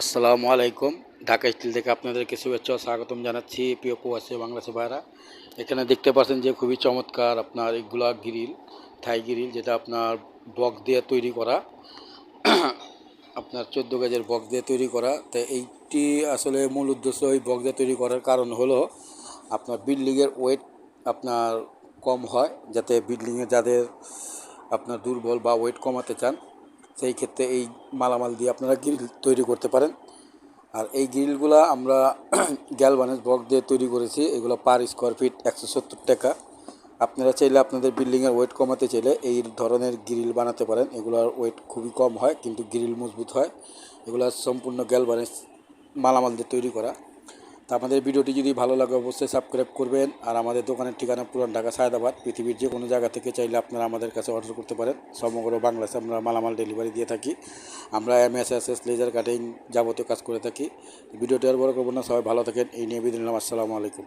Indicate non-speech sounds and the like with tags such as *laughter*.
আসসালামু আলাইকুম। ঢাকা স্টিল থেকে আপনাদেরকে শুভেচ্ছা স্বাগতম জানাচ্ছি প্রিয় প্রবাসী বাংলাদেশি ভাইরা এখানে দেখতে পাচ্ছেন যে খুবই চমৎকার আপনার এগুলা গ্রিল, থাই গ্রিল, যেটা আপনার বক্স দিয়ে তৈরি করা। আপনার চোদ্দ গেজের বক্স দিয়ে তৈরি করা। তো এইটি আসলে মূল উদ্দেশ্য এই বক্স দিয়ে তৈরি করার কারণ হলো, আপনার বিল্ডিংয়ের ওয়েট আপনার কম হয়, যাতে বিল্ডিংয়ে যাদের আপনার দুর্বল বা ওয়েট কমাতে চান সেই ক্ষেত্রে এই মালামাল দিয়ে আপনারা গ্রিল তৈরি করতে পারেন। আর এই গ্রিলগুলো আমরা *clears throat* গ্যালভানেস বক দিয়ে তৈরি করেছি, এগুলো পার স্কোয়ার ফিট একশো সত্তর টাকা। আপনারা চাইলে আপনাদের বিল্ডিংয়ের ওয়েট কমাতে চাইলে এই ধরনের গ্রিল বানাতে পারেন। এগুলোর ওয়েট খুবই কম হয়, কিন্তু গ্রিল মজবুত হয়। এগুলো সম্পূর্ণ গ্যালভানেস মালামাল দিয়ে তৈরি করা। তা আমাদের ভিডিওটি যদি ভালো লাগে অবশ্যই সাবস্ক্রাইব করবেন। আর আমাদের দোকানের ঠিকানা পুরান ঢাকা, সায়দাবাদ। পৃথিবীর যে কোনো জায়গা থেকে চাইলে আপনারা আমাদের কাছে অর্ডার করতে পারেন। সমগ্র বাংলাদেশে আমরা মালামাল ডেলিভারি দিয়ে থাকি। আমরা M S S S laser cutting যাবতীয় কাজ করে থাকি। ভিডিওটি আর বড় করব না। সবাই ভালো থাকেন। এই নিয়ে বিদিন আসসালামু আলাইকুম।